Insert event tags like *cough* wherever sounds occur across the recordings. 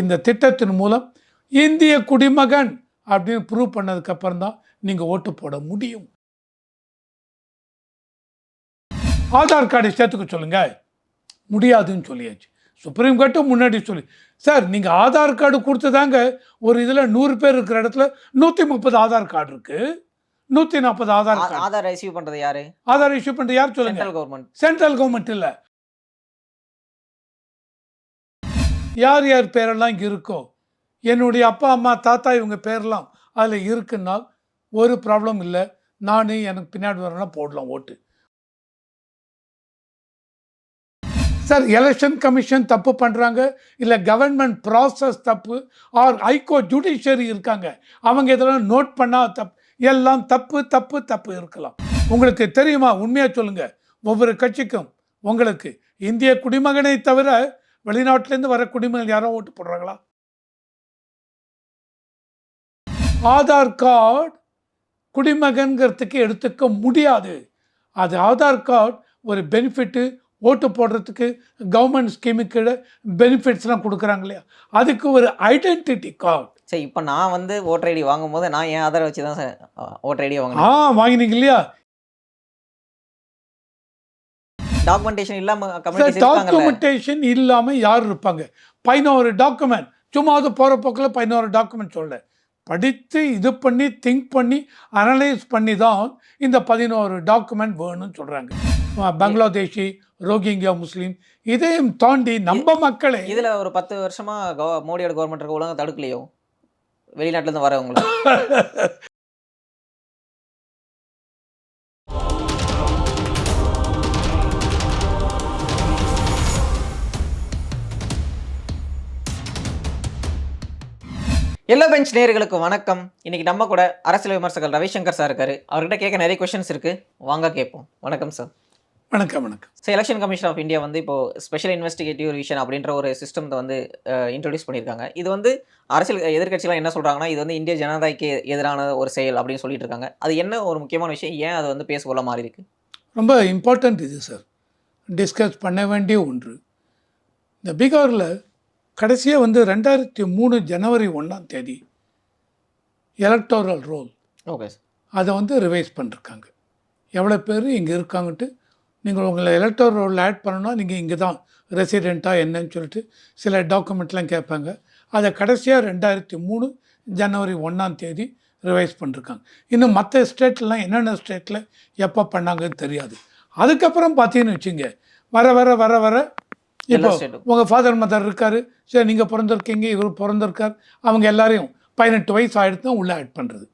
இந்த திட்டத்தின் மூலம் இந்திய குடிமகன் அப்படின்னு ப்ரூவ் பண்ணதுக்கப்புறம் தான் நீங்கள் ஓட்டு போட முடியும். ஆதார் கார்டை சேர்த்துக்க சொல்லுங்க. முடியாதுன்னு சொல்லியாச்சு. சுப்ரீம் கோர்ட்டும் முன்னாடி சொல்லி சார் நீங்கள் ஆதார் கார்டு கொடுத்துதாங்க ஒரு இதில் நூறு பேர் இருக்கிற இடத்துல நூற்றி முப்பது ஆதார் கார்டு இருக்கு. நூற்றி நாற்பது ஆதார் ஆதார் ரிசீவ் பண்றது யாரு? ஆதார் இஷ்யூ பண்ணுறது யார் சொல்லுங்க? சென்ட்ரல் கவர்மெண்ட் சென்ட்ரல் கவர்மெண்ட் இல்லை. யார் யார் பேரெல்லாம் இங்கே இருக்கோ என்னுடைய அப்பா அம்மா தாத்தா இவங்க பேரெல்லாம் அதில் இருக்குன்னா ஒரு ப்ராப்ளம் இல்லை. நான் எனக்கு பின்னாடி வரலாம் போடலாம் ஓட்டு. சார் எலெக்ஷன் கமிஷன் தப்பு பண்ணுறாங்க இல்லை கவர்மெண்ட் ப்ராசஸ் தப்பு? ஆர் ஐகோ ஜுடிஷியரி இருக்காங்க. அவங்க இதெல்லாம் நோட் பண்ணால் தப்பு எல்லாம் தப்பு தப்பு தப்பு இருக்கலாம். உங்களுக்கு தெரியுமா? உண்மையாக சொல்லுங்கள் ஒவ்வொரு கட்சிக்கும் உங்களுக்கு இந்திய குடிமகனை தவிர வெளிநாட்டிலேருந்து வர குடிமகன் யாரோ ஓட்டு போடுறாங்களா? ஆதார் கார்டு குடிமகன்கிறதுக்கு எடுத்துக்க முடியாது. அது ஆதார் கார்டு ஒரு பெனிஃபிட்டு ஓட்டு போடுறதுக்கு கவர்மெண்ட் ஸ்கீமுக்கு பெனிஃபிட்ஸ்லாம் கொடுக்குறாங்க இல்லையா? அதுக்கு ஒரு ஐடென்டிட்டி கார்டு. சரி இப்போ நான் வந்து ஓட்டர் ஐடி வாங்கும் போது நான் என் ஆதார் வச்சு தான் சார் ஓட்டர் ஐடி ஆ வாங்கினேன் வாங்கினீங்க இல்லையா? டாக்குமெண்டேஷன் இல்லாம டாக்குமெண்டேஷன் இல்லாமல் யார் இருப்பாங்க? பதினோரு டாக்குமெண்ட் சும்மா அது போகிற போக்கில் பதினோரு டாக்குமெண்ட் சொல்ல படித்து இது பண்ணி திங்க் பண்ணி அனலைஸ் பண்ணி தான் இந்த பதினோரு டாக்குமெண்ட் வேணும்னு சொல்கிறாங்க பங்களாதேஷி ரோஹிங்கியா முஸ்லீம் இதையும் தாண்டி நம்ம மக்களே இதுல ஒரு பத்து வருஷமா கவ- மோடியோட கவர்மெண்ட் இருக்க ஒழுங்கா தடுக்கலையோ? வெளிநாட்டுல இருந்து வரவங்கள *laughs* எல்லோ பெஞ்ச் நேயர்களுக்கு வணக்கம். இன்னைக்கு நம்ம கூட அரசியல் விமர்சகர் ரவிசங்கர் சார் இருக்காரு. அவர்கிட்ட கேட்க நிறைய கொஸ்டின்ஸ் இருக்கு. வாங்க கேட்போம். வணக்கம் சார் வணக்கம் வணக்கம். So election commission of India வந்து இப்போ ஸ்பெஷல் இன்வெஸ்டிகேட்டிவ் ரிவிஷன் அப்படின்ற ஒரு சிஸ்டத்தை வந்து இன்ட்ரடியூஸ் பண்ணியிருக்காங்க. இது வந்து அரசியல் எதிர்க்கட்சிலாம் என்ன சொல்றாங்கன்னா இது வந்து இந்திய ஜனநாயகக்கு எதிரான ஒரு செயல் அப்படின்னு சொல்லிட்டு இருக்காங்க. அது என்ன ஒரு முக்கியமான விஷயம்? ஏன் அது வந்து பேசுகொள்ள மாறி இருக்கு? ரொம்ப இம்பார்ட்டண்ட் இது சார் டிஸ்கஸ் பண்ண வேண்டிய ஒன்று. இந்த பீகாரில் கடைசியாக வந்து ரெண்டாயிரத்தி மூணு ஜனவரி ஒன்றாம் தேதி எலக்டோரல் ரோல் ஓகே அதை வந்து ரிவைஸ் பண்ணிருக்காங்க. எவ்வளோ பேர் இங்கே இருக்காங்கன்ட்டு நீங்கள் உங்களை எலக்டோர் ரோலில் ஆட் பண்ணணும்னா நீங்கள் இங்கே தான் ரெசிடெண்ட்டாக என்னன்னு சொல்லிட்டு சில டாக்குமெண்ட்லாம் கேட்பாங்க. அதை கடைசியாக ரெண்டாயிரத்தி மூணு ஜனவரி ஒன்றாம் தேதி ரிவைஸ் பண்ணிருக்காங்க. இன்னும் மற்ற ஸ்டேட்லாம் என்னென்ன ஸ்டேட்டில் எப்போ பண்ணாங்கன்னு தெரியாது. அதுக்கப்புறம் பார்த்தீங்கன்னு வச்சுங்க வர வர வர வர இப்போ உங்கள் ஃபாதர் மதர் இருக்காரு. சரி நீங்கள் பிறந்திருக்கீங்க இவர் பிறந்திருக்கார். அவங்க எல்லாரையும் பதினெட்டு வயசு ஆகிடுத்து தான் உள்ளே ஆட் பண்ணுறது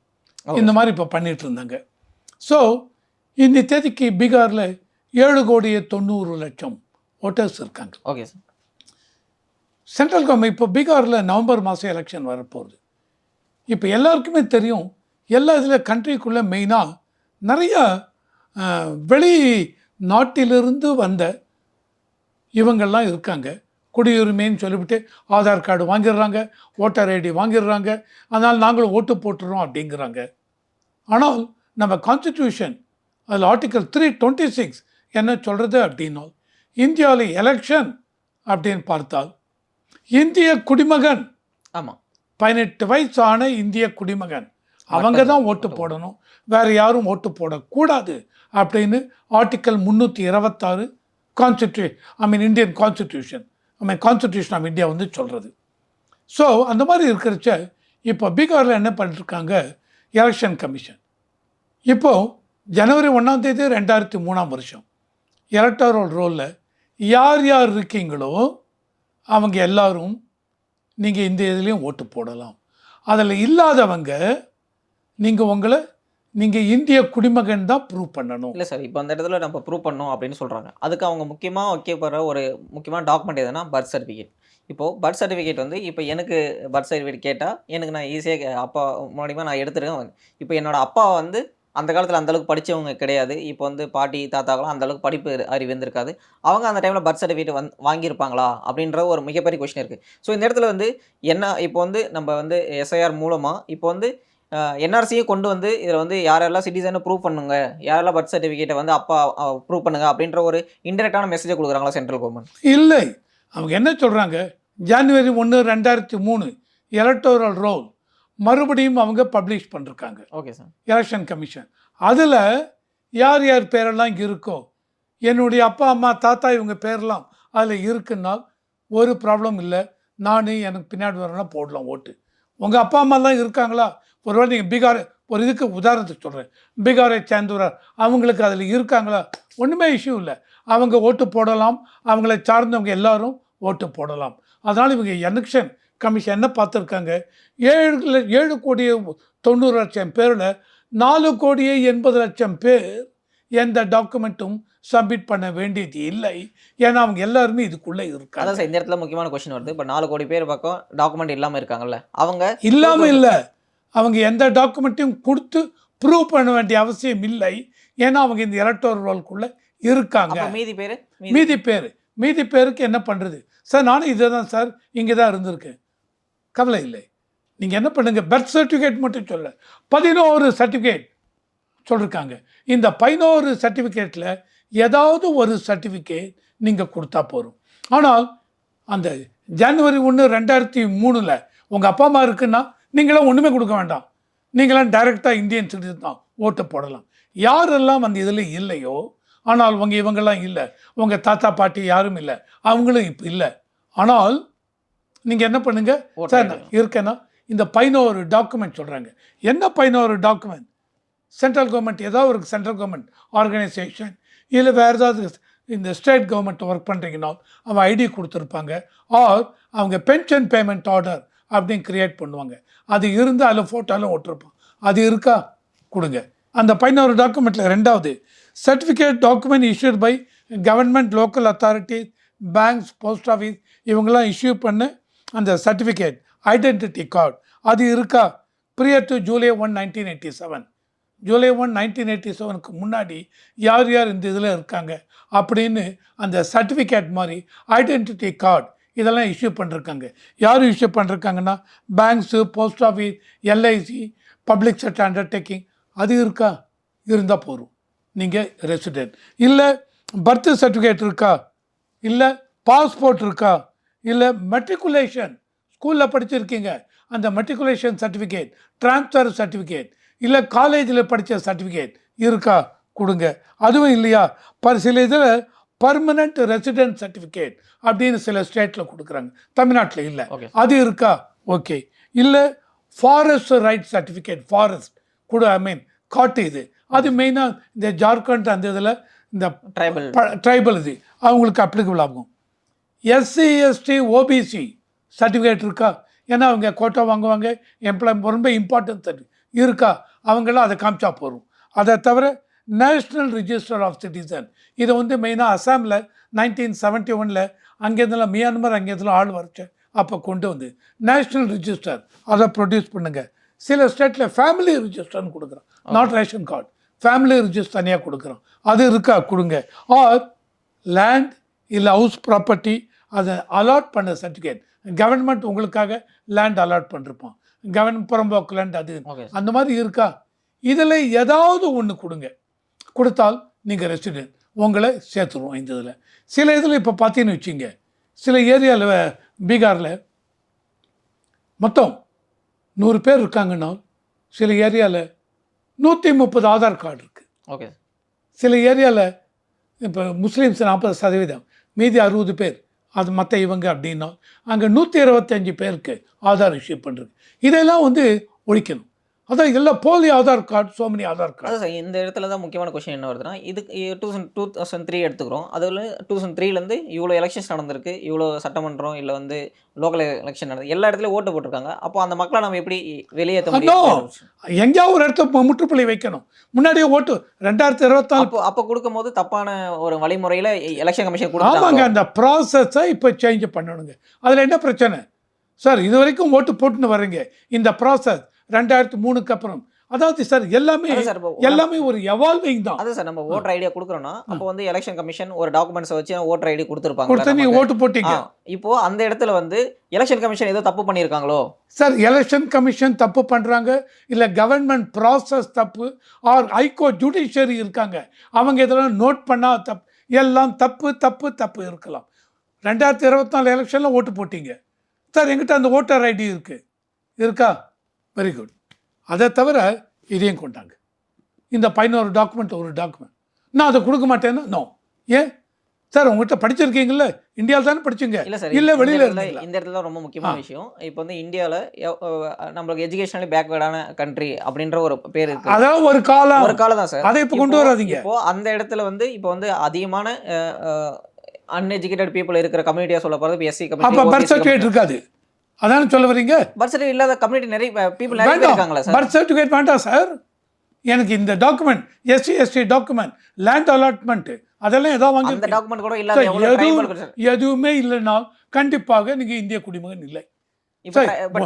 இந்த மாதிரி இப்போ பண்ணிட்டு இருந்தாங்க. ஸோ இந்த தேதிக்கு பீகாரில் ஏழு கோடியே தொண்ணூறு லட்சம் ஓட்டர்ஸ் இருக்காங்க. ஓகே சார் சென்ட்ரல் கவர்மெண்ட் இப்போ பீகாரில் நவம்பர் மாதம் எலெக்ஷன் வரப்போகுது. இப்போ எல்லாருக்குமே தெரியும் எல்லா இதில் கண்ட்ரிக்குள்ளே மெயினாக நிறைய வெளி நாட்டிலிருந்து வந்த இவங்கெல்லாம் இருக்காங்க. குடியுரிமைன்னு சொல்லிவிட்டு ஆதார் கார்டு வாங்கிடுறாங்க ஓட்டர் ஐடி வாங்கிடுறாங்க. அதனால் நாங்களும் ஓட்டு போட்டுறோம் அப்படிங்கிறாங்க. ஆனால் நம்ம கான்ஸ்டிடியூஷன் அதில் ஆர்டிகல் த்ரீ டுவெண்ட்டி சிக்ஸ் என்ன சொல்கிறது அப்படின்னா இந்தியாவில் எலெக்ஷன் அப்படின்னு பார்த்தால் இந்திய குடிமகன் ஆமா. பதினெட்டு வயசு ஆன இந்திய குடிமகன் அவங்க தான் ஓட்டு போடணும். வேறு யாரும் ஓட்டு போடக்கூடாது அப்படின்னு ஆர்டிக்கல் முந்நூற்றி இருபத்தாறு கான்ஸ்டியூ I mean Indian constitution I mean constitution of India வந்து சொல்கிறது ஸோ அந்த மாதிரி இருக்கிறச்ச இப்போ பீகாரில் என்ன பண்ணிட்டுருக்காங்க? எலெக்ஷன் கமிஷன் இப்போது ஜனவரி ஒன்றாம் தேதி ரெண்டாயிரத்தி மூணாம் வருஷம். எலக்டோரல் ரோலில் யார் யார் இருக்கீங்களோ அவங்க எல்லோரும் நீங்கள் இந்த இதுலேயும் ஓட்டு போடலாம். அதில் இல்லாதவங்க நீங்கள் உங்களை நீங்கள் இந்திய குடிமகன் தான் ப்ரூவ் பண்ணணும். இல்லை சார் இப்போ அந்த இடத்துல நம்ம ப்ரூவ் பண்ணோம் அப்படின்னு சொல்கிறாங்க அதுக்கு அவங்க முக்கியமா வைக்கப்படுற ஒரு முக்கியமான டாக்குமெண்ட் எதுனா பர்த் சர்டிஃபிகேட் இப்போ பர்த் சர்டிஃபிகேட் வந்து இப்போ எனக்கு பர்த் சர்டிஃபிகேட் கேட்டால் எனக்கு நான் ஈஸியாக அப்பா மூலியமாக நான் எடுத்துருக்கேன். இப்போ என்னோடய அப்பா வந்து அந்த காலத்தில் அந்த அளவுக்கு கிடையாது. இப்போ வந்து பாட்டி தாத்தாக்கெல்லாம் அந்த அளவுக்கு படிப்பு அறிவு இருந்திருக்காது. அவங்க அந்த டைமில் பர்த் சர்டிஃபிகேட் வந்து வாங்கியிருப்பாங்களா? அப்படின்ற ஒரு மிகப்பெரிய கொஷின் இருக்குது ஸோ இந்த இடத்துல வந்து என்ன இப்போ வந்து நம்ம வந்து எஸ்ஐஆர் மூலமாக இப்போ வந்து என்ஆர்சியை கொண்டு வந்து இதில் வந்து யாரெல்லாம் சிட்டிசனை ப்ரூவ் பண்ணுங்க யாரெல்லாம் பர்த் சர்டிஃபிகேட்டை வந்து அப்பா ப்ரூவ் பண்ணுங்க அப்படின்ற ஒரு இன்டெரக்டான மெசேஜை கொடுக்குறாங்களா சென்ட்ரல் கவர்மெண்ட் இல்லை. அவங்க என்ன சொல்கிறாங்க ஜனவரி ஒன்று ரெண்டாயிரத்தி மூணு எலக்டோரல் ரோல் மறுபடியும் அவங்க பப்ளிஷ் பண்ணிருக்காங்க. ஓகே சார் எலெக்ஷன் கமிஷன் அதில் யார் யார் பேரெல்லாம் இருக்கோ என்னுடைய அப்பா அம்மா தாத்தா இவங்க பேரெல்லாம் அதில் இருக்குன்னா ஒரு ப்ராப்ளம் இல்லை. நான் எனக்கு பின்னாடி வரலாம் போடலாம் ஓட்டு. உங்கள் அப்பா அம்மாலாம் இருக்காங்களா? ஒருவேளை நீங்கள் பீகார் ஒரு இதுக்கு உதாரணத்துக்கு சொல்கிறேன் பீகாரை சேர்ந்தவரார் அவங்களுக்கு அதில் இருக்காங்களா? ஒன்றுமே இஷ்யூ இல்லை. அவங்க ஓட்டு போடலாம். அவங்கள சார்ந்தவங்க எல்லாரும் ஓட்டு போடலாம். அதனால் இவங்க எலெக்ஷன் கமிஷன் என்ன பார்த்துருக்காங்க? ஏழு ஏழு கோடியே தொண்ணூறு லட்சம் பேரில் நாலு கோடியே எண்பது லட்சம் பேர் எந்த டாக்குமெண்ட்டும் சப்மிட் பண்ண வேண்டியது இல்லை. ஏன்னா அவங்க எல்லாருமே இதுக்குள்ளே இருக்காங்க. அதான் சார் இந்த இடத்துல முக்கியமான கொஸ்டின் வருது. இப்போ நாலு கோடி பேர் பக்கம் டாக்குமெண்ட் இல்லாம இருக்காங்கல்ல. அவங்க இல்லாம இல்லை. அவங்க எந்த டாக்குமெண்ட்டையும் கொடுத்து ப்ரூவ் பண்ண வேண்டிய அவசியம் இல்லை. ஏன்னா அவங்க இந்த எலக்டோர் ரோல்குள்ளே இருக்காங்க. மீதி பேர்? மீதி. பேர். மீதி பேருக்கு என்ன பண்ணுறது சார் நானும் இதை தான் சார். இங்கே தான் இருந்திருக்கேன். கவலை இல்லை. நீங்கள் என்ன பண்ணுங்க? பர்த் சர்டிஃபிகேட் மட்டும் சொல்ல. பதினோரு சர்டிஃபிகேட் சொல்லியிருக்காங்க இந்த பதினோரு சர்டிஃபிகேட்டில் ஏதாவது ஒரு சர்டிஃபிகேட் நீங்கள் கொடுத்தா போதும். ஆனால் அந்த ஜனவரி ஒன்று ரெண்டாயிரத்தி மூணில் உங்கள் அப்பா அம்மா இருக்குன்னா நீங்களாம் ஒன்றுமே கொடுக்க வேண்டாம். நீங்களாம் டைரெக்டாக இந்தியன் சிட்டிசன் தான் ஓட்டு போடலாம். யாரெல்லாம் அந்த இதில் இல்லையோ ஆனால் உங்க இவங்கெல்லாம் இல்லை உங்கள் தாத்தா பாட்டி யாரும் இல்லை அவங்களும் இப்போ இல்லை. ஆனால் நீங்கள் என்ன பண்ணுங்க? ஓட்டு சார் இருக்கேன்னா இந்த பதினோரு டாக்குமெண்ட் சொல்கிறாங்க என்ன பதினோரு டாக்குமெண்ட் சென்ட்ரல் கவர்மெண்ட் ஏதாவது ஒரு சென்ட்ரல் கவர்மெண்ட் ஆர்கனைசேஷன் இல்லை வேறு ஏதாவது இந்த ஸ்டேட் கவர்மெண்ட் ஒர்க் பண்ணுறீங்கன்னா அவன் ஐடி கொடுத்துருப்பாங்க. ஆர் அவங்க பென்ஷன் பேமெண்ட் ஆர்டர் அப்படின்னு கிரியேட் பண்ணுவாங்க. அது இருந்து அதில் ஃபோட்டோலாம் ஒட்டிருப்பான். அது இருக்கா? கொடுங்க. அந்த பதினோரு டாக்குமெண்ட்டில் ரெண்டாவது certificate document issued by government local authorities banks post office இவங்கெல்லாம் இஷ்யூ பண்ண அந்த சர்டிஃபிகேட் ஐடென்டிட்டி கார்டு அது இருக்கா? Prior to July one nineteen eighty seven July one nineteen eighty செவனுக்கு முன்னாடி யார் யார் இந்த இதில் இருக்காங்க? அப்படின்னு அந்த சர்டிஃபிகேட் மாதிரி ஐடென்டிட்டி கார்டு இதெல்லாம் இஷ்யூ பண்ணிருக்காங்க. யார் issue பண்ணிருக்காங்கன்னா banks post office LIC public sector undertaking அது இருக்கா? இருந்தால் போதும். நீங்கள் ரெசிடென்ட் இல்லை பர்த் சர்டிஃபிகேட் இருக்கா? இல்லை பாஸ்போர்ட் இருக்கா? இல்லை மெட்ரிகுலேஷன் ஸ்கூலில் படிச்சிருக்கீங்க. அந்த மெட்ரிகுலேஷன் சர்டிஃபிகேட் டிரான்ஸ்ஃபர் சர்டிஃபிகேட் இல்லை காலேஜில் படித்த சர்டிஃபிகேட் இருக்கா? கொடுங்க. அதுவும் இல்லையா? பர் சில இதில் பர்மனண்ட் ரெசிடென்ட் சர்டிஃபிகேட் அப்படின்னு சில ஸ்டேட்டில் கொடுக்குறாங்க. தமிழ்நாட்டில் இல்லை. அது இருக்கா? ஓகே இல்லை ஃபாரஸ்ட் ரைட் சர்டிஃபிகேட் ஃபாரஸ்ட் கூட ஐ மீன் காட்டு இது. அது மெயினாக இந்த ஜார்க்கண்ட் அந்த இதில் இந்த ட்ரைபல் ட்ரைபல் இது. அவங்களுக்கு அப்ளிகபிள் ஆகும். எஸ்சி எஸ்டி ஓபிசி சர்டிஃபிகேட் இருக்கா? ஏன்னா அவங்க கோட்டா வாங்குவாங்க. எம்ப்ளாய் ரொம்ப இம்பார்ட்டன்ட் சர்டிஃபிகேட் இருக்கா? அவங்களாம் அதை காமிச்சா போதும். அதை தவிர நேஷ்னல் ரிஜிஸ்டர் ஆஃப் சிட்டிசன் இதை வந்து மெயினாக அசாமில் நைன்டீன் செவன்ட்டி ஒனில் அங்கேருந்துலாம் மியான்மர் அங்கேருந்துலாம் ஆள் வரச்சு அப்போ கொண்டு வந்து நேஷ்னல் ரிஜிஸ்டர் அதை ப்ரொடியூஸ் பண்ணுங்க. சில ஸ்டேட்டில் ஃபேமிலி ரிஜிஸ்டர்னு கொடுக்குறோம். Not ration card family register தனியாக கொடுக்குறோம். அது இருக்கா? கொடுங்க. ஆர் லேண்ட் இல்லை ஹவுஸ் ப்ராப்பர்ட்டி அதை அலாட் பண்ண சர்டிஃபிகேட் கவர்மெண்ட் உங்களுக்காக லேண்ட் அலாட் பண்ணிருப்பான். கவர்மெண்ட் புறம்போக்கு லேண்ட் அது. அந்த மாதிரி இருக்கா? இதில் ஏதாவது ஒன்று கொடுங்க. கொடுத்தால் நீங்கள் ரெசிடென்ட் உங்களை சேர்த்துருவோம் இந்த இதில். சில இதில் இப்போ பார்த்தீங்கன்னு வச்சுங்க. சில ஏரியாவில் பீகாரில் மொத்தம் நூறு பேர் இருக்காங்கன்னா சில ஏரியாவில் நூற்றி முப்பது ஆதார் கார்டு இருக்குது ஓகே. சில ஏரியாவில் இப்போ முஸ்லீம்ஸ் நாற்பது சதவீதம் மீதி அறுபது பேர். அது மற்ற இவங்க அப்படின்னா அங்கே நூற்றி இருபத்தஞ்சி பேருக்கு ஆதார் இஷ்யூ பண்ணுறது இதெல்லாம் வந்து ஒழிக்கணும். அதான் எல்லாம் போலி Aadhaar card so many Aadhaar card. அதான் சார் இந்த இடத்துல தான் முக்கியமான கொஸ்டின் என்ன வருதுன்னா இதுக்கு two thousand two thousand three எடுத்துக்கிறோம். அதில் டூ தௌசண்ட் த்ரீலேருந்து இவ்வளோ எலெக்ஷன்ஸ் நடந்திருக்கு இவ்வளோ சட்டமன்றம் இல்லை வந்து லோக்கல் எலெக்ஷன் நடந்து எல்லா இடத்துலையும் ஓட்டு போட்டிருக்காங்க. அப்போ அந்த மக்களை நம்ம எப்படி வெளியேற்ற. முடியும் எங்கேயாவது ஒரு இடத்த முற்றுப்புள்ளி வைக்கணும். முன்னாடியே ஓட்டு ரெண்டாயிரத்தி இருபத்தாலு அப்போ அப்போ கொடுக்கும்போது தப்பான ஒரு வழிமுறையில் எலெக்ஷன் கமிஷன் ஆமாங்க கொடுத்தாங்க அந்த ப்ராசஸை இப்போ சேஞ்ச் பண்ணணுங்க. அதில் என்ன பிரச்சனை? சார் இது வரைக்கும் ஓட்டு போட்டுன்னு வர்றீங்க இந்த ப்ராசஸ் ரெண்டாயிரத்தி மூணுக்கு அப்புறம். அதாவது சார் எல்லாமே எல்லாமே ஒரு எவால்விங் தான். அதான் சார் நம்ம ஓட்டர் ஐடியா கொடுக்குறோன்னா அப்போ வந்து எலெக்ஷன் கமிஷன் ஒரு டாக்குமெண்ட்ஸை வச்சு ஓட்டர் ஐடி கொடுத்து கொடுத்துருப்பாங்க நீ ஓட்டு போட்டீங்க. இப்போ அந்த இடத்துல வந்து எலெக்ஷன் கமிஷன் ஏதோ தப்பு பண்ணியிருக்காங்களோ? சார் எலெக்ஷன் கமிஷன் தப்பு பண்ணுறாங்க இல்லை கவர்மெண்ட் ப்ராசஸ் தப்பு ஆர் ஹைகோர்ட் ஜுடிஷியரி இருக்காங்க அவங்க இதெல்லாம் நோட் பண்ணா தப்பு எல்லாம் தப்பு தப்பு தப்பு இருக்கலாம். ரெண்டாயிரத்தி இருபத்தி நாலு எலெக்ஷனில் ஓட்டு போட்டீங்க. சார் எங்கிட்ட அந்த ஓட்டர் ஐடி இருக்குது இருக்கா? வெரி குட் அதை தவிர இதையும் கொண்டாங்க. இந்த பதினோரு டாக்குமெண்ட் ஒரு டாக்குமெண்ட் நான் அதை கொடுக்க மாட்டேன்னா நோ ஏன்? சார் உங்ககிட்ட படிச்சிருக்கீங்கல்ல? இந்தியாவில் தானே படிச்சீங்க? இல்ல வெளியில? இந்த இடத்துல ரொம்ப முக்கியமான விஷயம். இப்போ வந்து இந்தியாவில் நம்மளுக்கு எஜுகேஷனலி பேக்வேர்டான கண்ட்ரி அப்படின்ற ஒரு பேர் இருக்கு. அதாவது ஒரு காலம். ஒரு காலம் தான் சார். அதை இப்போ கொண்டு வராதீங்க. இப்போ அந்த இடத்துல வந்து இப்போ வந்து அதிகமான அன்எஜுகேட்டட் பீப்புள் இருக்கிற கம்யூனிட்டியா சொல்ல போறது எஸ்சி அப்போ பர்த் கம்யூனிட்டி இருக்காது. அதானே சொல்ல வரீங்க? பர்த் சர்டிஃபிகேட் இல்லாத கம்யூனிட்டி நிறைய பீப்புள் நிறைய இருக்காங்களா சார் பர்த் சர்டிஃபிகேட் வேண்டாம் சார் எனக்கு இந்த document SC ST document land allotment அதெல்லாம் ஏதோ வாங்கி அந்த டாக்குமெண்ட் கூட இல்லாத எதுவும் இல்லைன்னா கண்டிப்பாக நீங்க இந்திய குடிமகன் இல்லை.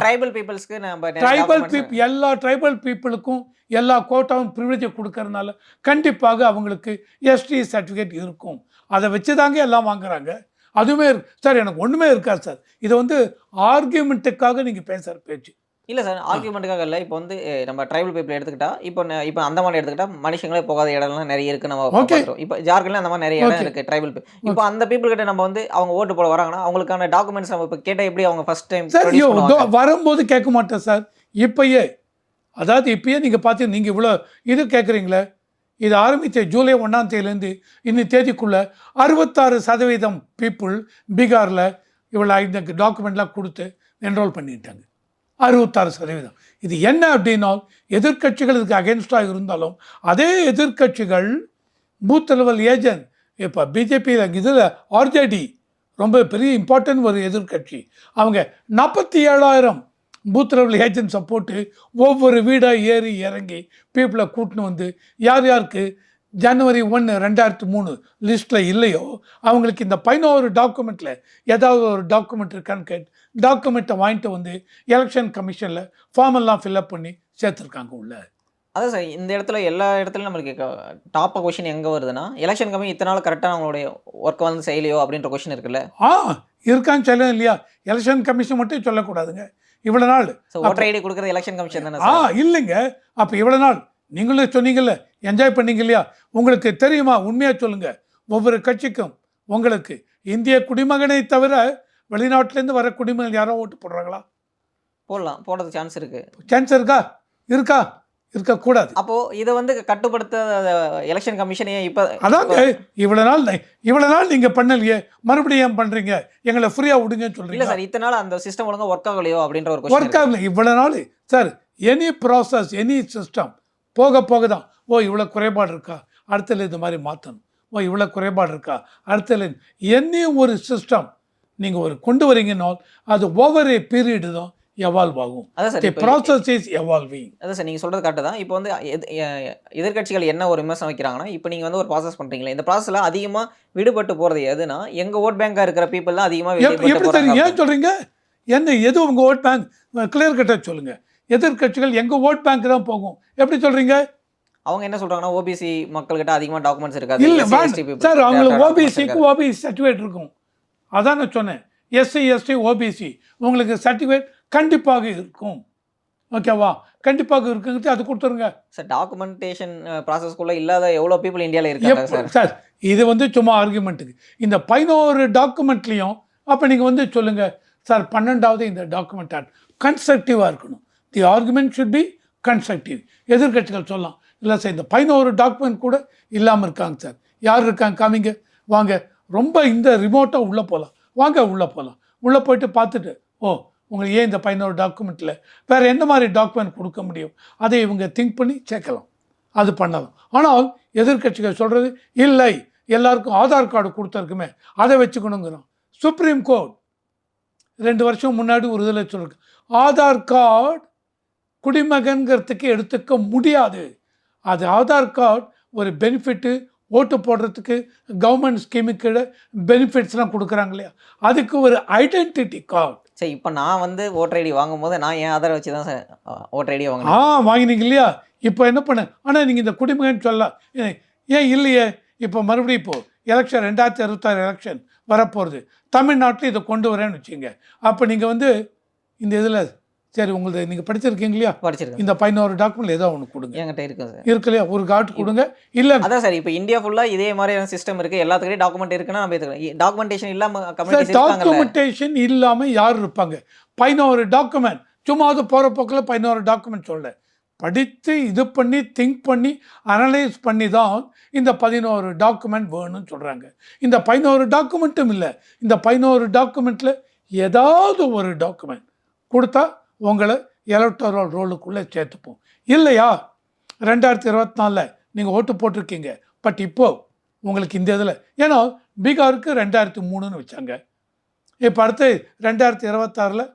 ட்ரைபல் பீப்புள்ஸ்க்கு நம்ம ட்ரைபல் பீப்புள் எல்லா ட்ரைபல் பீப்புளுக்கும் எல்லா கோட்டாவும் ப்ரிவிலேஜை கொடுக்கறதுனால கண்டிப்பாக அவங்களுக்கு எஸ்டி சர்டிஃபிகேட் இருக்கும். அதை வச்சு தாங்க எல்லாம் வாங்குறாங்க. அதுவுமே. சார் எனக்கு ஒன்றுமே இருக்காது சார் இது வந்து ஆர்கியூமெண்ட்டுக்காக நீங்கள் பேசுகிற பேச்சு இல்ல சார் ஆர்குமெண்ட்டுக்காக இல்ல இப்போ வந்து நம்ம ட்ரைபல் பீப்புள் எடுத்துக்கிட்டா இப்போ இப்போ அந்தமான் எடுத்துக்கிட்டா மனுஷங்களே போகாத இடம்லாம் நிறைய இருக்கு நம்ம. பார்க்குறோம் இப்போ ஜார்க்கண்ட்ல அந்த மாதிரி நிறைய இடம் Okay. இருக்கு ட்ரைபல் இப்போ அந்த பீப்புள் கிட்ட நம்ம வந்து அவங்க ஓட்டு போட வராங்கன்னா அவங்களுக்கான டாக்குமெண்ட்ஸ் நம்ம இப்போ கேட்டால் எப்படி அவங்க ஃபர்ஸ்ட் டைம் சார் வரும்போது கேட்க மாட்டேன் சார் இப்பயே அதாவது இப்பயே நீங்கள் பார்த்து நீங்கள் இவ்வளோ இது கேட்குறீங்களே இது ஆரம்பித்த ஜூலை ஒன்றாம் தேதியிலேருந்து இன்னி தேதிக்குள்ளே அறுபத்தாறு சதவீதம் பீப்புள் பீகாரில் இவ்வளோ இந்த டாக்குமெண்ட்லாம் கொடுத்து என்ரோல் பண்ணிட்டாங்க. அறுபத்தாறு சதவீதம். இது என்ன அப்படின்னா எதிர்க்கட்சிகள் இதுக்கு அகேன்ஸ்டாக இருந்தாலும் அதே எதிர்க்கட்சிகள் பூத் லெவல் ஏஜென்ட் இப்போ பிஜேபியில் இதில் ஆர்ஜேடி ரொம்ப பெரிய இம்பார்ட்டன்ட் ஒரு எதிர்க்கட்சி. அவங்க நாற்பத்தி ஏழாயிரம் பூத் லெவல் ஏஜென்ட்ஸை போட்டு ஒவ்வொரு வீடாக ஏறி இறங்கி பீப்புளை கூட்டின்னு வந்து யார் யாருக்கு ஜனவரி ஒன்று ரெண்டாயிரத்து மூணு லிஸ்ட்டில் இல்லையோ அவங்களுக்கு இந்த பதினோரு டாக்குமெண்ட்டில் ஏதாவது ஒரு டாக்குமெண்ட் இருக்கான்னு கேட்டு டாக்குமெண்ட்டை வாங்கிட்டு வந்து எலெக்ஷன் கமிஷனில் ஃபார்ம் எல்லாம் ஃபில்அப் பண்ணி சேர்த்துருக்காங்க உள்ள. அதான் சார் இந்த இடத்துல எல்லா இடத்துலையும் நம்மளுக்கு டாப் கொஷின் எங்கே வருதுன்னா எலெக்ஷன் கம்மி இத்தனை நாள் கரெக்டாக அவங்களுடைய ஒர்க்கை வந்து செய்யலையோ அப்படின்ற கொஷின் இருக்குல்ல? ஆ இருக்கான்னு சொல்ல இல்லையா எலெக்ஷன் கமிஷன் மட்டும் சொல்லக்கூடாதுங்க. இவ்வளோ நாள். ஐடி கொடுக்குறது எலெக்ஷன் கமிஷன் தானே ஆ இல்லைங்க. அப்போ இவ்வளோ நாள். நீங்களே சொன்னீங்கல்ல என்ஜாய் பண்ணீங்க இல்லையா உங்களுக்கு தெரியுமா? உண்மையாக சொல்லுங்க. ஒவ்வொரு கட்சிக்கும் உங்களுக்கு இந்திய குடிமகனை தவிர வெளிநாட்டிலேருந்து வர குடிமகன் யாரோ ஓட்டு போடுறாங்களா? போடலாம். போடுறது சான்ஸ் இருக்கு. சான்ஸ் இருக்கா? இருக்கா? இருக்கக்கூடாது. அப்போ இதை வந்து கட்டுப்படுத்த எலெக்ஷன் கமிஷன் இப்போ அதாங்க இவ்வளோ நாள் இவ்வளோ நாள் நீங்கள் பண்ணலையே மறுபடியும் ஏன் பண்ணுறீங்க எங்களை ஃப்ரீயாக விடுங்கன்னு இல்ல சொல்கிறீங்க சார் இத்தனை நாள் அந்த சிஸ்டம் ஒழுங்கா ஒர்க் ஆகலையோ அப்படின்ற ஒரு ஒர்க் ஆகல இவ்வளோ நாள். Sir any process any system போக போக தான் ஓ இவ்வளோ குறைபாடு இருக்கா? அடுத்தல இந்த மாதிரி மாற்றணும் ஓ இவ்வளோ குறைபாடு இருக்கா? அடுத்தல எனி ஒரு சிஸ்டம் நீங்கள் ஒரு கொண்டு வரீங்கன்னா அது ஓவர் ஏ பீரியடு தான் எவால்வ் ஆகும். ப்ராசஸ் இஸ் எவால்விங் அதான் சார் நீங்கள் சொல்கிறது கரெக்டு தான். இப்போ வந்து எது- எ- எதிர்க்கட்சிகள் என்ன ஒரு விமர்சனம் வைக்கிறாங்கன்னா இப்போ நீங்கள் வந்து ஒரு ப்ராசஸ் பண்ணுறீங்களே இந்த ப்ராசஸில் அதிகமாக விடுபட்டு போகிறது எதுனா எங்கள் ஓட் பேங்காக இருக்கிற பீப்புள் தான் அதிகமாக எப்படி தெரியும்? ஏன் சொல்கிறீங்க என்ன எது உங்கள் ஓட் பேங்க் கிளியர் கட்ட சொல்லுங்கள் எதிர்க்கட்சிகள் எங்கள் ஓட் பேங்க் தான் போகும். எப்படி சொல்கிறீங்க அவங்க என்ன சொல்கிறாங்கன்னா ஓபிசி மக்கள்கிட்ட அதிகமாக டாக்குமெண்ட்ஸ் இருக்காது. இல்ல சார் அவங்களுக்கு ஓபிசிக்கு. ஓபிசி சர்டிஃபிகேட் இருக்கும். அதான் நான் சொன்னேன். எஸ்சி எஸ்டி ஓபிசி உங்களுக்கு சர்டிஃபிகேட் கண்டிப்பாக இருக்கும். ஓகேவா? கண்டிப்பாக இருக்குங்கிறது அது கொடுத்துருங்க. சார் டாக்குமெண்டேஷன் ப்ராசஸ்க்குள்ளே இல்லாத எவ்வளோ பீப்புள் இந்தியாவில் இருக்காங்க சார்? சார் இது வந்து சும்மா ஆர்குமெண்ட்டுக்கு இந்த பதினோரு டாக்குமெண்ட்லேயும் அப்போ நீங்கள் வந்து சொல்லுங்கள் சார் பன்னெண்டாவது இந்த டாக்குமெண்ட் கன்ஸ்ட்ரக்டிவாக இருக்கணும். The argument should be constructive எதிர்க்கட்சிகள் சொல்லலாம். இல்லை சார் இந்த பதினோரு டாக்குமெண்ட் கூட இல்லாமல் இருக்காங்க சார். யார் இருக்காங்க காமிங்க. வாங்க ரொம்ப இந்த ரிமோட்டாக உள்ளே போகலாம் வாங்க உள்ளே போகலாம் உள்ளே போயிட்டு பார்த்துட்டு ஓ உங்களுக்கு ஏன் இந்த பதினோரு டாக்குமெண்ட்டில் வேறு என்ன மாதிரி டாக்குமெண்ட் கொடுக்க முடியும்? அதை இவங்க திங்க் பண்ணி சேர்க்கலாம். அது பண்ணலாம். ஆனால் எதிர்க்கட்சிகள் சொல்கிறது இல்லை எல்லாருக்கும் ஆதார் கார்டு கொடுத்துருக்குமே அதை வச்சுக்கணுங்கிறோம் சுப்ரீம் கோர்ட் ரெண்டு வருஷம் முன்னாடி ஒரு இதில் சொல்லிருக்கு ஆதார் கார்டு குடிமகன்கிறதுக்கு எடுத்துக்க முடியாது. அது ஆதார் கார்டு ஒரு பெனிஃபிட்டு ஓட்டு போடுறதுக்கு கவர்மெண்ட் ஸ்கீமுக்கு பெனிஃபிட்ஸ்லாம் கொடுக்குறாங்க இல்லையா? அதுக்கு ஒரு ஐடென்டிட்டி கார்டு சரி இப்போ நான் வந்து ஓட்டர் ஐடி வாங்கும் போது நான் என் ஆதார் வச்சு தான் சார் ஓட்டர் ஐடியை ஆ வாங்கினீங்க இல்லையா? இப்போ என்ன பண்ண? ஆனால் நீங்கள் இந்த குடிமகன் சொல்லலாம் ஏன் இல்லையே? இப்போ மறுபடியும் இப்போ எலெக்ஷன் ரெண்டாயிரத்தி அறுபத்தாறு எலெக்ஷன் வரப்போகிறது தமிழ்நாட்டில் இதை கொண்டு வரேன்னு வச்சுங்க அப்போ நீங்கள் வந்து இந்த இதில் சரி உங்களது நீங்கள் படிச்சிருக்கீங்க இல்லையா படிச்சிருக்கேன் இந்த பதினோரு டாக்குமெண்ட் ஏதோ ஒன்று கொடுங்க. என்கிட்ட இருக்கு சார். இருக்கு இல்லையா ஒரு கார்டு கொடுங்க. இல்லை அதான் சார் இப்போ இந்தியா ஃபுல்லா இதே மாதிரியான சிஸ்டம் இருக்கு. எல்லாத்துக்கிட்டையும் டாக்குமெண்ட் இருக்குன்னா நம்ம எடுத்துக்கலாம். டாக்குமெண்டேஷன் இல்லாம சார் கம்யூனிட்டிஸ் இருக்காங்கல்ல. டாக்குமெண்டேஷன் இல்லாமல் யார் இருப்பாங்க? பதினோரு டாக்குமெண்ட் சும்மா அது போகிற போக்கில் பதினோரு டாக்குமெண்ட் சொல்ல படித்து இது பண்ணி திங்க் பண்ணி அனலைஸ் பண்ணி தான் இந்த பதினோரு டாக்குமெண்ட் வேணும்னு சொல்கிறாங்க இந்த பதினோரு டாக்குமெண்ட்டும் இல்லை. இந்த பதினோரு டாக்குமெண்ட்டில் ஏதாவது ஒரு டாக்குமெண்ட் கொடுத்தா உங்களை எலக்டோரல் ரோலுக்குள்ளே சேர்த்துப்போம். இல்லையா? ரெண்டாயிரத்தி இருபத்தி நாலில் நீங்கள் ஓட்டு போட்டிருக்கீங்க. பட் இப்போ உங்களுக்கு இந்த இதில் ஏன்னா பீகாருக்கு ரெண்டாயிரத்தி மூணுன்னு வச்சாங்க. இப்போ அடுத்து ரெண்டாயிரத்தி இருபத்தாறில்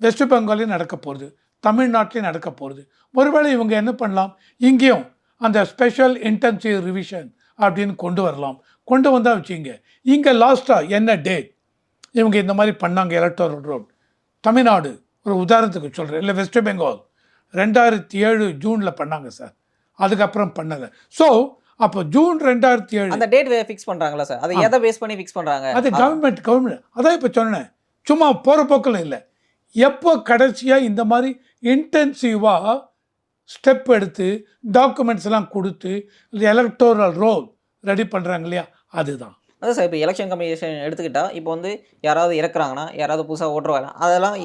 வெஸ்ட் பெங்காலையும் நடக்க போகிறது தமிழ்நாட்டிலையும் நடக்க போகிறது ஒருவேளை இவங்க என்ன பண்ணலாம்? இங்கேயும் அந்த ஸ்பெஷல் இன்டென்சிவ் ரிவிஷன் அப்படின்னு கொண்டு வரலாம். கொண்டு வந்தால் வச்சுங்க இங்கே லாஸ்ட்டாக என்ன டேட் இவங்க இந்த மாதிரி பண்ணாங்க எலக்ட்ரல் ரோட் தமிழ்நாடு ஒரு உதாரணத்துக்கு சொல்கிறேன் இல்லை வெஸ்ட் பெங்கால் ரெண்டாயிரத்தி ஏழு ஜூனில் பண்ணாங்க சார் அதுக்கப்புறம் பண்ணலை. ஸோ அப்போ ஜூன் ரெண்டாயிரத்தி ஏழு அந்த டேட் ஃபிக்ஸ் பண்றாங்களா சார் அதை எதை பேஸ் பண்ணி ஃபிக்ஸ் பண்றாங்க? அது கவர்மெண்ட் கவர்மெண்ட் அதான் இப்போ சொன்னேன். சும்மா போகிற போக்கில் இல்லை. எப்போ கடைசியாக இந்த மாதிரி இன்டென்சிவாக ஸ்டெப் எடுத்து டாக்குமெண்ட்ஸ் எல்லாம் கொடுத்து எலக்டோரல் ரோல் ரெடி பண்ணுறாங்க இல்லையா? அதுதான். அதான் சார் இப்போ எலெக்ஷன் கமிஷன் எடுத்துக்கிட்டா இப்போ வந்து யாராவது இறக்குறாங்கன்னா யாராவது புதுசா ஓட்டுருவாங்க அதெல்லாம்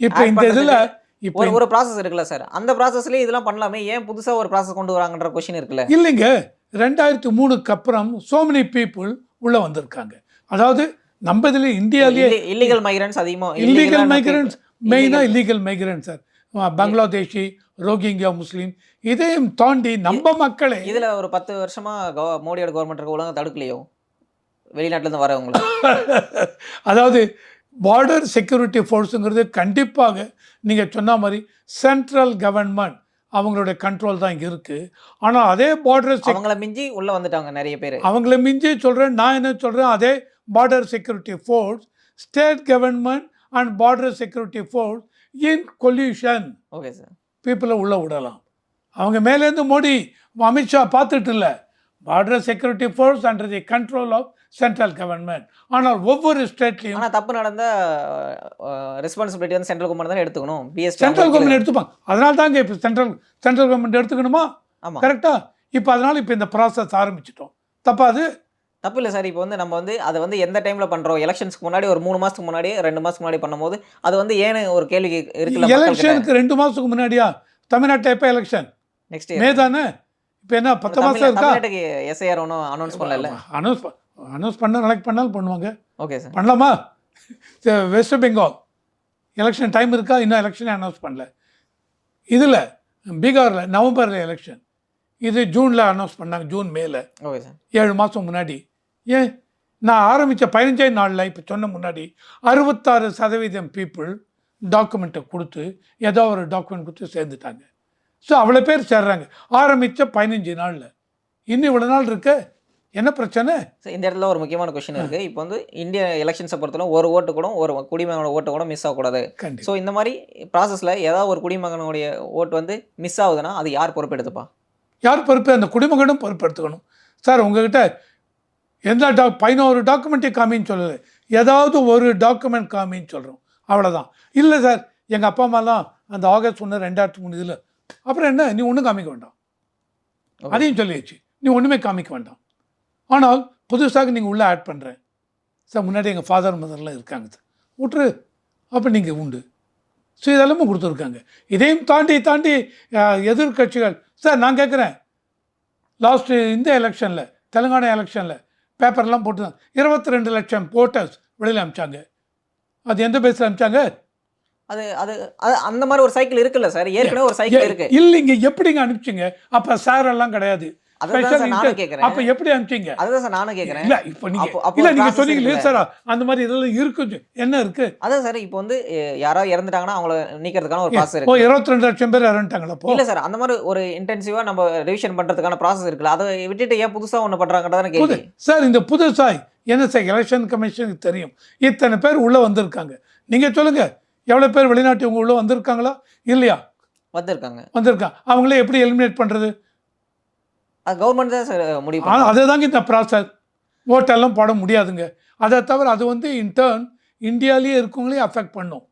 இப்போ இந்த இதில் இப்போ ஒரு ப்ராசஸ் இருக்குல்ல சார் அந்த ப்ராசஸ்லயே இதெல்லாம் பண்ணலாமே ஏன் புதுசா ஒரு ப்ராசஸ் கொண்டு வராங்கன்ற கொஸ்டின் இருக்குல்ல. இல்லைங்க. ரெண்டாயிரத்தி மூணுக்கு அப்புறம் so many people உள்ளே வந்திருக்காங்க. அதாவது நம்ம இதில் இந்தியாவிலேயே இல்லீகல் மைக்ரன்ஸ் அதிகமா இல்லீகல் மைக்ரன்ஸ் மெயினாக illegal migrants sir Bangladeshi Rohingya முஸ்லீம் இதையும் தாண்டி நம்ம மக்களே இதுல ஒரு பத்து வருஷமா கவ- மோடியோட கவர்மெண்ட் இருக்க ஒழுங்கா தடுக்கலையோ? வெளிநாட்டுல இருந்து வரவங்கள *laughs* அதாவது பார்டர் செக்யூரிட்டி ஃபோர்ஸுங்கிறது கண்டிப்பாக நீங்கள் சொன்ன மாதிரி சென்ட்ரல் கவர்மெண்ட் அவங்களுடைய கண்ட்ரோல் தான் இங்கே இருக்குது ஆனால் அதே பார்டர் அவங்கள மிஞ்சி உள்ள வந்துட்டாங்க நிறைய பேர். அவங்கள மிஞ்சி சொல்கிறேன் நான் என்ன சொல்கிறேன் அதே border security force state government and border security force in collusion okay sir பீப்புளை உள்ளே விடலாம். அவங்க மேலேருந்து மோடி அமித்ஷா பார்த்துட்டு இல்லை. Border security force under the control of central government ஆனால் ஒவ்வொரு ஸ்டேட்லேயும் ஆனா தப்பு நடந்தா ரெஸ்பான்சிபிலிட்டி வந்து சென்ட்ரல் கவர்மெண்ட் தான் எடுத்துக்கணும். பிஎஸ்டி சென்ட்ரல் கவர்மெண்ட் எடுத்துப்பாங்க. அதனால தாங்க இப்போ சென்ட்ரல் சென்ட்ரல் கவர்மெண்ட் எடுத்துக்கணுமா? ஆமா. கரெக்டா இப்போ அதனால இப்போ இந்த ப்ராசஸ் ஆரம்பிச்சிட்டோம். தப்பா அது தப்பு இல்லை சார். இப்போ வந்து நம்ம வந்து அதை வந்து எந்த டைம்ல பண்றோம்? எலெக்ஷன்ஸ்க்கு முன்னாடி ஒரு மூணு மாசத்துக்கு முன்னாடி ரெண்டு மாசத்துக்கு முன்னாடி பண்ணும்போது அது வந்து ஏன்னு ஒரு கேள்வி இருக்குல்ல எலெக்ஷனுக்கு ரெண்டு மாதத்துக்கு முன்னாடியா? தமிழ்நாட்டில் எப்போ எலெக்ஷன் நெக்ஸ்ட் மே தானே? இப்போ என்ன பத்து மாதம் இருக்கா? எஸ்ஐஆர் ஒன்றும் அனௌன்ஸ் பண்ணல. அனௌன்ஸ் அனௌன்ஸ் பண்ண நாளைக்கு பண்ணாலும் பண்ணுவாங்க. ஓகே சார் பண்ணலாமா? வெஸ்ட் பெங்கால் எலெக்ஷன் டைம் இருக்கா? இன்னும் எலெக்ஷனே அனௌன்ஸ் பண்ணல. இதில் பீகாரில் நவம்பரில் எலெக்ஷன் இது ஜூனில் அனௌன்ஸ் பண்ணாங்க ஜூன் மேல. ஓகே சார் ஏழு மாதம் முன்னாடி. ஏன்? நான் ஆரம்பித்த பதினஞ்சே நாளில் இப்போ சொன்ன முன்னாடி அறுபத்தாறு சதவீதம் பீப்புள் டாக்குமெண்ட்டை கொடுத்து ஏதோ ஒரு டாக்குமெண்ட் கொடுத்து சேர்ந்துட்டாங்க. ஸோ அவ்வளோ பேர் சேர்றாங்க. ஆரம்பித்த பதினஞ்சு நாளில். இன்னும் இவ்வளோ நாள் இருக்க? என்ன பிரச்சனை? இந்த இடத்துல ஒரு முக்கியமான கொஸ்டின் இருக்கு. இப்போ வந்து இந்திய எலெக்ஷன்ஸை பொறுத்தவரை ஒரு ஓட்டு கூட ஒரு குடிமகனோட ஓட்டு கூட மிஸ் ஆகக்கூடாது. ஸோ இந்த மாதிரி ப்ராசஸில் ஏதாவது ஒரு குடிமகனுடைய ஓட்டு வந்து மிஸ் ஆகுதுன்னா அது யார் பொறுப்பெடுத்துப்பா யார் பொறுப்பு? அந்த குடிமகனும் பொறுப்பெடுத்துக்கணும் சார் உங்ககிட்ட எந்த டா பதினோரு டாக்குமெண்ட்டையும் காமின்னு சொல்லலை. ஏதாவது ஒரு டாக்குமெண்ட் காமின்னு சொல்கிறோம் அவ்வளோதான் இல்லை சார் எங்கள் அப்பா அம்மாலாம் அந்த ஆகஸ்ட் ஒன்று ரெண்டாயிரத்தி மூணு இதில். அப்புறம் என்ன? நீ ஒன்றும் காமிக்க வேண்டாம். அதையும் சொல்லியாச்சு. நீ ஒன்றுமே காமிக்க வேண்டாம். ஆனால் புதுசாக நீங்கள் உள்ளே ஆட் பண்ணுறேன் சார் முன்னாடி எங்கள் ஃபாதர் மதர்லாம் இருக்காங்க சார். விட்ரு அப்போ நீங்கள் உண்டு. இதெல்லாமும் கொடுத்துருக்காங்க. இதையும் தாண்டி தாண்டி அஹ், எதிர்க்கட்சிகள் சார் நான் கேட்குறேன். லாஸ்ட்டு இந்த எலெக்ஷனில் தெலுங்கானா எலெக்ஷனில் பேப்பர்லாம் போட்டு இருபத்தி ரெண்டு லட்சம் போட்டர்ஸ் வெளியில் அமிச்சாங்க. அது எந்த பேஸில் அமிச்சாங்க? அது அது அது அந்த மாதிரி ஒரு சைக்கிள் இருக்குல்ல சார்? ஏற்கனவே ஒரு சைக்கிள் இருக்கு. இல்லைங்க எப்படிங்க அனுப்பிச்சிங்க? அப்போ சார் எல்லாம் கிடையாது. அப்போ எப்படி அனுப்பிச்சிங்க? அதுதான் சார் நானும் கேட்குறேன் இல்ல இப்போ நீங்க இல்ல சொன்னீங்க? சார் அந்த மாதிரி இதெல்லாம் இருக்கு. என்ன இருக்கு? அதான் சார் இப்போ வந்து யாராவது இறந்துட்டாங்கன்னா அவங்கள நீக்கிறதுக்கான ஒரு ப்ராசஸ் இருக்கு. இருபத்தி ரெண்டு லட்சம் பேர் இறந்துட்டாங்களா இல்ல சார் அந்த மாதிரி ஒரு இன்டென்சிவா நம்ம ரிவிஷன் பண்றதுக்கான ப்ராசஸ் இருக்குல்ல. அதை விட்டுட்டு ஏன் புதுசா ஒண்ணு பண்றாங்கன்றதான கேள்வி. சார் இந்த புதுசாய் என்ன சார் எலெக்ஷன் கமிஷனுக்கு தெரியும். இத்தனை பேர் உள்ள வந்திருக்காங்க. நீங்க சொல்லுங்க எவ்வளவு பேர் வெளிநாட்டு இவங்க உள்ள வந்திருக்காங்களா? இல்லையா? வந்திருக்காங்க. வந்திருக்காங்க அவங்களே எப்படி எலிமினேட் பண்றது? கவர்மெண்ட் தான் சார் முடிவு பண்ணும். அதுதாங்க இந்த ப்ராசஸ் ஓட்டெல்லாம் போட முடியாதுங்க. அதை தவிர அது வந்து இன்டர்ன் இந்தியாவிலேயே இருக்கவங்களையும் அஃபெக்ட் பண்ணும்.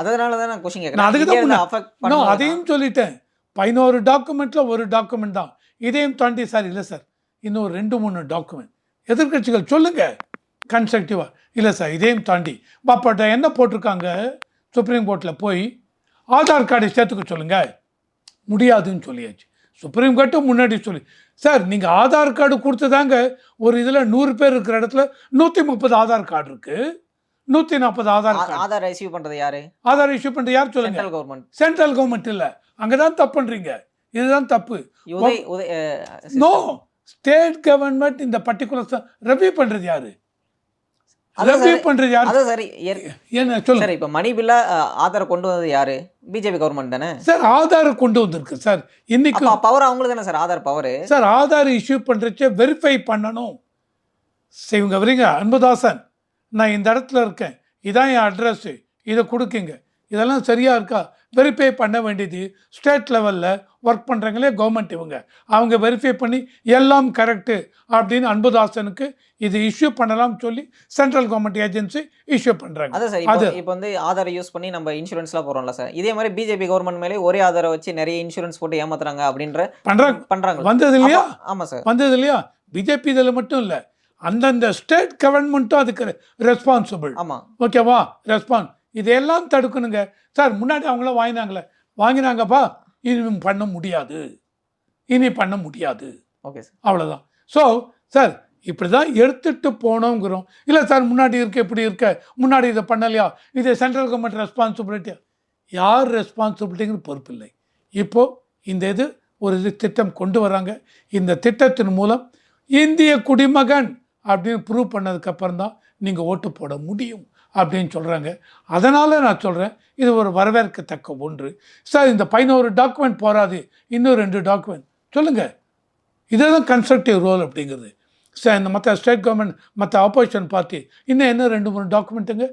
அதனால தான் நான் கொஸ்டின் நான் அதுக்கு தான் கேட்குறேன் அதையும் சொல்லிட்டேன். பதினோரு டாக்குமெண்ட்டில் ஒரு டாக்குமெண்ட் தான். இதையும் தாண்டி சார் இல்லை சார். இன்னும் ரெண்டு மூணு டாக்குமெண்ட் எதிர்க்கட்சிகள் சொல்லுங்க. கன்ஸ்ட்ரக்டிவாக இல்லை சார் இதையும் தாண்டி. பாப்பாட்ட என்ன போட்டிருக்காங்க? சுப்ரீம் கோர்ட்டில் போய் ஆதார் கார்டை சேர்த்துக்க சொல்லுங்க. முடியாதுன்னு சொல்லியாச்சு. சுப்ரீம் கோர்ட்டும் முன்னாடி சொல்லி சார் நீங்கள் ஆதார் கார்டு கொடுத்துதாங்க ஒரு இதில் நூறு பேர் இருக்கிற இடத்துல நூற்றி முப்பது ஆதார் கார்டு இருக்கு. நூற்றி நாற்பது ஆதார் ஆதார் ரிசீவ் பண்றது யாரு? ஆதார் இஷ்யூ பண்ணுறது யார் சொல்லுங்க? சென்ட்ரல் கவர்மெண்ட் சென்ட்ரல் கவர்மெண்ட் இல்லை. அங்கே தான் தப்பு பண்ணுறீங்க இதுதான் தப்பு. நோ ஸ்டேட் கவர்மெண்ட் இந்த பர்டிகுலர் ரெவ்யூ பண்ணுறது யாரு? பண்ணுறது யாரு? அதான் சரி. என்ன சொல்லுங்க சார் இப்ப மணி பில்லா ஆதார் கொண்டு வந்தது யாரு? பிஜேபி கவர்மெண்ட் தானே? சார் ஆதார் கொண்டு வந்திருக்கு சார். இன்னைக்கு பவர் அவங்களுக்கு தானே sir Aadhaar power sir Aadhaar issue பண்ணுறச்சே verify பண்ணணும். இவங்க வரீங்க அன்புதாசன் நான் இந்த இடத்துல இருக்கேன். இதான் என் அட்ரஸ்ஸு இதை கொடுக்குங்க. இதெல்லாம் சரியாக இருக்கா? வெரிஃபை பண்ண வேண்டியது ஸ்டேட் லெவலில் ஒர்க் பண்ணுறாங்களே கவர்மெண்ட் இவங்க. அவங்க வெரிஃபை பண்ணி எல்லாம் கரெக்டு அப்படின்னு அன்புதாசனுக்கு இது இஷ்யூ பண்ணலாம்னு சொல்லி சென்ட்ரல் கவர்மெண்ட் ஏஜென்சி இஷ்யூ பண்ணுறாங்க அதான் சார் அது. இப்போ வந்து ஆதார் யூஸ் பண்ணி நம்ம இன்சூரன்ஸ்லாம் போறோம்ல சார். இதே மாதிரி பிஜேபி கவர்மெண்ட் மேலே ஒரே ஆதாரை வச்சு நிறைய இன்சூரன்ஸ் போட்டு ஏமாத்துறாங்க அப்படின்ற பண்ணுறாங்க பண்றாங்க. வந்தது இல்லையா? அப்ப- ஆமா சார். வந்தது இல்லையா? பிஜேபி இதில் மட்டும் இல்லை. அந்தந்த ஸ்டேட் கவர்மெண்ட்டும் அதுக்கு ரெஸ்பான்சிபிள் ஆமா. ஓகேவா ரெஸ்பான்ஸ் இதையெல்லாம் தடுக்கணுங்க. சார் முன்னாடி அவங்களாம் வாங்கினாங்களே. வாங்கினாங்கப்பா இனி பண்ண முடியாது. இனி பண்ண முடியாது. Okay sir. அவ்வளோதான் ஸோ சார் இப்படி தான் எடுத்துட்டு போனோங்கிறோம். இல்லை சார் முன்னாடி இருக்க இப்படி இருக்க. முன்னாடி இதை பண்ணலையா? இது சென்ட்ரல் கவர்மெண்ட் ரெஸ்பான்சிபிலிட்டியா யார் ரெஸ்பான்சிபிலிட்டிங்கிற பொறுப்பு இல்லை இப்போது இந்த இது ஒரு இது திட்டம் கொண்டு வராங்க. இந்த திட்டத்தின் மூலம் இந்திய குடிமகன் அப்படின்னு ப்ரூவ் பண்ணதுக்கப்புறம் தான் நீங்கள் ஓட்டு போட முடியும். அப்படின்னு சொல்கிறாங்க அதனால் நான் சொல்கிறேன் இது ஒரு வரவேற்கத்தக்க ஒன்று. சார் இந்த பதினோரு டாக்குமெண்ட் போகாது இன்னும் ரெண்டு டாக்குமெண்ட் சொல்லுங்கள் இதுதான் கன்ஸ்ட்ரக்டிவ் ரோல் அப்படிங்கிறது. சார் இந்த மற்ற ஸ்டேட் கவர்மெண்ட் மற்ற ஆப்போசிஷன் பார்ட்டி இன்னும் என்ன ரெண்டு மூணு டாக்குமெண்ட்டுங்க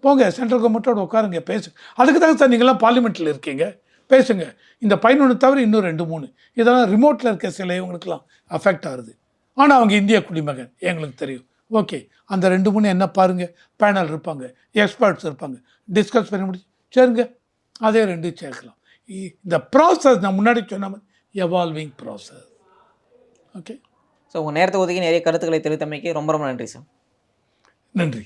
போங்க சென்ட்ரல் கவர்மெண்ட்டோட உட்காருங்க பேசு. அதுக்கு தாங்க சார் நீங்களாம் பார்லிமெண்ட்டில் இருக்கீங்க. பேசுங்க. இந்த பதினொன்று தவிர இன்னும் ரெண்டு மூணு. இதெல்லாம் ரிமோட்டில் இருக்க சில இவங்களுக்கெல்லாம் அஃபெக்ட் ஆகுது. ஆனால் அவங்க இந்திய குடிமகன் எங்களுக்கு தெரியும். ஓகே அந்த ரெண்டு மூணு என்ன பாருங்கள் பேனல் இருப்பாங்க எக்ஸ்பர்ட்ஸ் இருப்பாங்க. டிஸ்கஸ் பண்ணி முடிச்சு சரிங்க அதே ரெண்டு சேர்க்கலாம். இந்த ப்ராசஸ் நான் முன்னாடி சொன்ன எவால்விங் ப்ராசஸ் ஓகே ஸோ உங்க நேரத்தை ஒதுக்கி நிறைய கருத்துக்களை தெரிவித்தமைக்கு ரொம்ப ரொம்ப நன்றி சார் நன்றி.